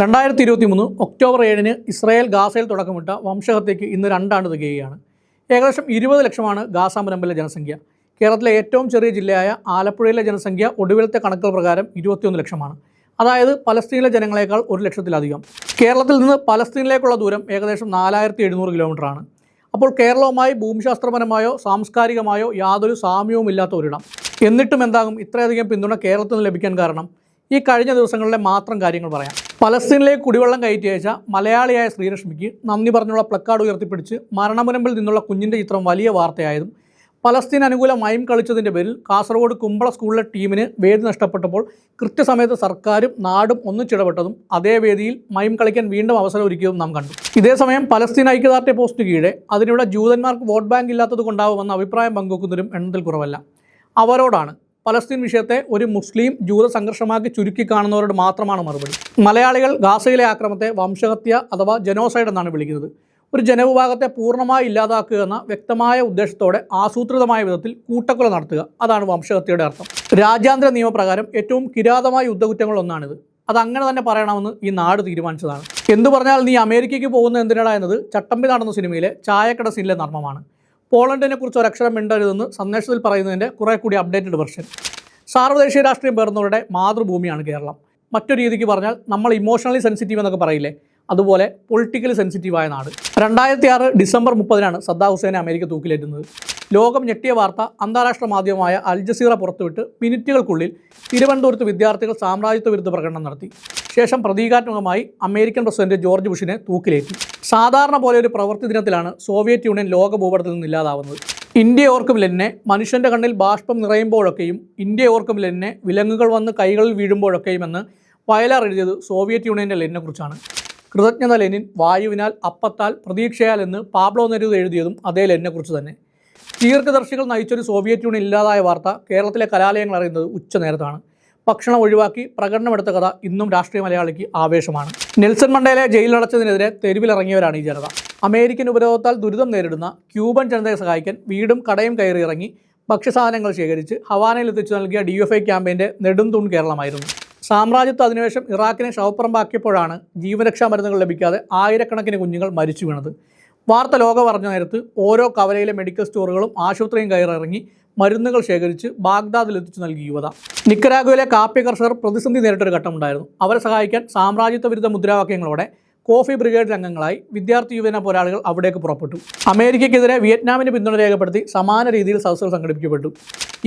രണ്ടായിരത്തി ഇരുപത്തി മൂന്ന് ഒക്ടോബർ ഏഴിന് ഇസ്രായേൽ ഗാസയിൽ തുടക്കമിട്ട വംശഹത്യയ്ക്ക് ഇന്ന് രണ്ടാണ്ട് തികയുകയാണ്. ഏകദേശം ഇരുപത് ലക്ഷമാണ് ഗാസ മുനമ്പിലെ ജനസംഖ്യ. കേരളത്തിലെ ഏറ്റവും ചെറിയ ജില്ലയായ ആലപ്പുഴയിലെ ജനസംഖ്യ ഒടുവിലത്തെ കണക്കുകൾ പ്രകാരം ഇരുപത്തിയൊന്ന് ലക്ഷമാണ്. അതായത് പലസ്തീനിലെ ജനങ്ങളെക്കാൾ ഒരു ലക്ഷത്തിലധികം. കേരളത്തിൽ നിന്ന് പലസ്തീനിലേക്കുള്ള ദൂരം ഏകദേശം നാലായിരത്തി എഴുന്നൂറ് കിലോമീറ്ററാണ്. അപ്പോൾ കേരളവുമായി ഭൂമിശാസ്ത്രപരമായോ സാംസ്കാരികമായോ യാതൊരു സാമ്യവും ഇല്ലാത്ത ഒരിടം. എന്നിട്ടും എന്താകും ഇത്രയധികം പിന്തുണ കേരളത്തിൽ നിന്ന് ലഭിക്കാൻ കാരണം? ഈ കഴിഞ്ഞ ദിവസങ്ങളിലെ മാത്രം കാര്യങ്ങൾ പറയാം. പലസ്തീനിലേക്ക് കുടിവെള്ളം കയറ്റി അയച്ച മലയാളിയായ ശ്രീലക്ഷ്മിക്ക് നന്ദി പറഞ്ഞുള്ള പ്ലക്കാർഡ് ഉയർത്തിപ്പിടിച്ച് മരണമുനമ്പിൽ നിന്നുള്ള കുഞ്ഞിന്റെ ചിത്രം വലിയ വാർത്തയായതും പലസ്തീൻ അനുകൂല മയം കളിച്ചതിന്റെ പേരിൽ കാസർഗോഡ് കുമ്പള സ്കൂളിലെ ടീമിന് വേദി നഷ്ടപ്പെട്ടപ്പോൾ കൃത്യസമയത്ത് സർക്കാരും നാടും ഒന്നിച്ചിടപെട്ടതും അതേ വേദിയിൽ മയം കളിക്കാൻ വീണ്ടും അവസരം ഒരുക്കിയതും നാം കണ്ടു. ഇതേസമയം പലസ്തീൻ ഐക്യദാർഢ്യ പോസ്റ്റ് കീഴെ അതിനിവിടെ ജൂതന്മാർക്ക് വോട്ട് ബാങ്ക് ഇല്ലാത്തത് കൊണ്ടാവുമെന്ന അഭിപ്രായം പങ്കുവെക്കുന്നതിനും എണ്ണത്തിൽ കുറവല്ല. അവരോടാണ് പലസ്തീൻ വിഷയത്തെ ഒരു മുസ്ലിം ജൂത സംഘർഷമാക്കി ചുരുക്കി കാണുന്നവരോട് മാത്രമാണ് മറുപടി. മലയാളികൾ ഗാസയിലെ ആക്രമത്തെ വംശഹത്യ അഥവാ ജനോസൈഡ് എന്നാണ് വിളിക്കുന്നത്. ഒരു ജനവിഭാഗത്തെ പൂർണമായി ഇല്ലാതാക്കുക എന്ന വ്യക്തമായ ഉദ്ദേശത്തോടെ ആസൂത്രിതമായ വിധത്തിൽ കൂട്ടക്കൊല നടത്തുക. അതാണ് വംശഹത്യയുടെ അർത്ഥം. രാജ്യാന്തര നിയമപ്രകാരം ഏറ്റവും കിരാതമായ യുദ്ധകുറ്റങ്ങളൊന്നാണിത്. അത് അങ്ങനെ തന്നെ പറയണമെന്ന് ഈ നാട് തീരുമാനിച്ചതാണ്. എന്തു പറഞ്ഞാൽ നീ അമേരിക്കയ്ക്ക് പോകുന്ന എന്തിനാണ് എന്നത് ചട്ടമ്പി നടന്ന സിനിമയിലെ ചായക്കട സീനിലെ നർമ്മമാണ്. പോളണ്ടിനെ കുറിച്ച് ഒരക്ഷരം മിണ്ടരുതെന്ന് സന്ദേശത്തിൽ പറയുന്നതിന്റെ കുറെ കൂടി അപ്ഡേറ്റഡ് വെർഷൻ സാർവദേശീയ രാഷ്ട്രീയം പേർന്നവരുടെ മാതൃഭൂമിയാണ് കേരളം. മറ്റൊരു രീതിക്ക് പറഞ്ഞാൽ നമ്മൾ ഇമോഷണലി സെൻസിറ്റീവ് എന്നൊക്കെ പറയില്ലേ? അതുപോലെ പൊളിറ്റിക്കലി സെൻസിറ്റീവായ നാട്. രണ്ടായിരത്തി ആറ് ഡിസംബർ മുപ്പതിനാണ് സദ്ദാ ഹുസൈനെ അമേരിക്ക തൂക്കിലേറ്റുന്നത്. ലോകം ഞെട്ടിയ വാർത്ത അന്താരാഷ്ട്ര മാധ്യമമായ അൽ ജസീറ പുറത്തുവിട്ട് മിനിറ്റുകൾക്കുള്ളിൽ തിരുവനന്തപുരത്ത് വിദ്യാർത്ഥികൾ സാമ്രാജ്യത്വ വിരുദ്ധ പ്രകടനം നടത്തി. ശേഷം പ്രതീകാത്മകമായി അമേരിക്കൻ പ്രസിഡന്റ് ജോർജ് ബുഷിനെ തൂക്കിലേറ്റി. സാധാരണ പോലെ ഒരു പ്രവൃത്തി ദിനത്തിലാണ് സോവിയറ്റ് യൂണിയൻ ലോക ഭൂപടത്തിൽ നിന്ന് ഇല്ലാതാവുന്നത്. ഇന്ത്യ ഓർക്കും ലെന്നെ മനുഷ്യന്റെ കണ്ണിൽ ബാഷ്പം നിറയുമ്പോഴൊക്കെയും ഇന്ത്യ ഓർക്കും ലെന്നെ വിലങ്ങുകൾ വന്ന് കൈകളിൽ വീഴുമ്പോഴൊക്കെയും എന്ന് വയലാർ എഴുതിയത് സോവിയറ്റ് യൂണിയന്റെ ലെനിനെക്കുറിച്ചാണ് കൃതജ്ഞത ലെനിൻ വായുവിനാൽ അപ്പത്താൽ പ്രതീക്ഷയാൽ എന്ന് പാബ്ലോ നെരൂദ് എഴുതിയതും അതേ ലെന്നെക്കുറിച്ച് തന്നെ. ദീർഘദർശികൾ നയിച്ചൊരു സോവിയറ്റ് യൂണിയൻ ഇല്ലാതായ വാർത്ത കേരളത്തിലെ കലാലയങ്ങൾ അറിയുന്നത് ഉച്ചനേരത്താണ്. ഭക്ഷണം ഒഴിവാക്കി പ്രകടനമെടുത്ത കഥ ഇന്നും രാഷ്ട്രീയ മലയാളിക്ക് ആവേശമാണ്. നെൽസൺ മണ്ടേലെ ജയിലിലടച്ചതിനെതിരെ തെരുവിലിറങ്ങിയവരാണ് ഈ ജനത. അമേരിക്കൻ ഉപരോധത്താൽ ദുരിതം നേരിടുന്ന ക്യൂബൻ ജനതയെ സഹായിക്കാൻ വീടും കടയും കയറി ഇറങ്ങി ഭക്ഷ്യസാധനങ്ങൾ ശേഖരിച്ച് ഹവാനയിൽ എത്തിച്ചു നൽകിയ ഡി എഫ് ഐ ക്യാമ്പയിന്റെ നെടുംതൂൺ കേരളമായിരുന്നു. സാമ്രാജ്യത്വ അധിനിവേശം ഇറാഖിനെ ശവപ്പുറമ്പാക്കിയപ്പോഴാണ് ജീവരക്ഷാ മരുന്നുകൾ ലഭിക്കാതെ ആയിരക്കണക്കിന് കുഞ്ഞുങ്ങൾ മരിച്ചു വീണത്. വാർത്ത ലോകം പറഞ്ഞ നേരത്ത് ഓരോ കവലയിലെ മെഡിക്കൽ സ്റ്റോറുകളും ആശുപത്രിയും കയറിറങ്ങി മരുന്നുകൾ ശേഖരിച്ച് ബാഗ്ദാദിൽ എത്തിച്ചു നൽകി യുവത. നിക്കരാഗുവിലെ കാപ്പി കർഷകർ പ്രതിസന്ധി നേരിട്ടൊരു ഘട്ടമുണ്ടായിരുന്നു. അവരെ സഹായിക്കാൻ സാമ്രാജ്യത്വ വിരുദ്ധ മുദ്രാവാക്യങ്ങളോടെ കോഫി ബ്രിഗേഡ് അംഗങ്ങളായി വിദ്യാർത്ഥി യുവജന പോരാളികൾ അവിടേക്ക് പുറപ്പെട്ടു. അമേരിക്കയ്ക്കെതിരെ വിയറ്റ്നാമിന് പിന്തുണ രേഖപ്പെടുത്തി സമാന രീതിയിൽ സദസ്സുകൾ സംഘടിപ്പിക്കപ്പെട്ടു.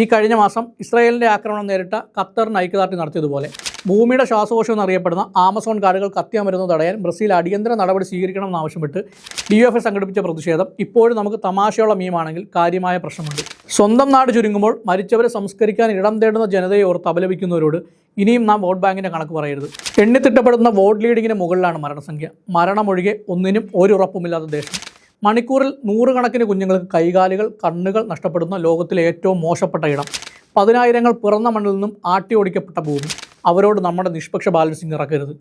ഈ കഴിഞ്ഞ മാസം ഇസ്രായേലിന്റെ ആക്രമണം നേരിട്ട ഖത്തറിന് ഐക്യദാർഢ്യം നടത്തിയതുപോലെ. ഭൂമിയുടെ ശ്വാസകോശം എന്നറിയപ്പെടുന്ന ആമസോൺ കാടുകൾ കത്തിയമരുന്ന് തടയാൻ ബ്രസീൽ അടിയന്തര നടപടി സ്വീകരിക്കണം ആവശ്യപ്പെട്ട് ഡി എഫ് എ സംഘടിപ്പിച്ച പ്രതിഷേധം ഇപ്പോഴും നമുക്ക് തമാശയുള്ള മീമാണെങ്കിൽ കാര്യമായ പ്രശ്നമുണ്ട്. സ്വന്തം നാട് ചുരുങ്ങുമ്പോൾ മരിച്ചവരെ സംസ്കരിക്കാൻ ഇടം തേടുന്ന ജനതയെ ഓർത്ത് അപലപിക്കുന്നവരോട് ഇനിയും നാം വോട്ട് ബാങ്കിന്റെ കണക്ക് പറയരുത്. എണ്ണിത്തിട്ടപ്പെടുന്ന വോട്ട് ലീഡിങ്ങിന് മുകളിലാണ് മരണസംഖ്യ. മരണമൊഴികെ ഒന്നിനും ഒരു ഉറപ്പുമില്ലാത്ത ദേശം. മണിക്കൂറിൽ നൂറുകണക്കിന് കുഞ്ഞുങ്ങൾക്ക് കൈകാലുകൾ കണ്ണുകൾ നഷ്ടപ്പെടുന്ന ലോകത്തിലെ ഏറ്റവും മോശപ്പെട്ട ഇടം. പതിനായിരങ്ങൾ പിറന്ന മണ്ണിൽ നിന്നും ആട്ടി ഓടിക്കപ്പെട്ട ഭൂമി. അവരോട് നമ്മുടെ നിഷ്പക്ഷ ബാലൻസിങ് ഇറക്കരുത്.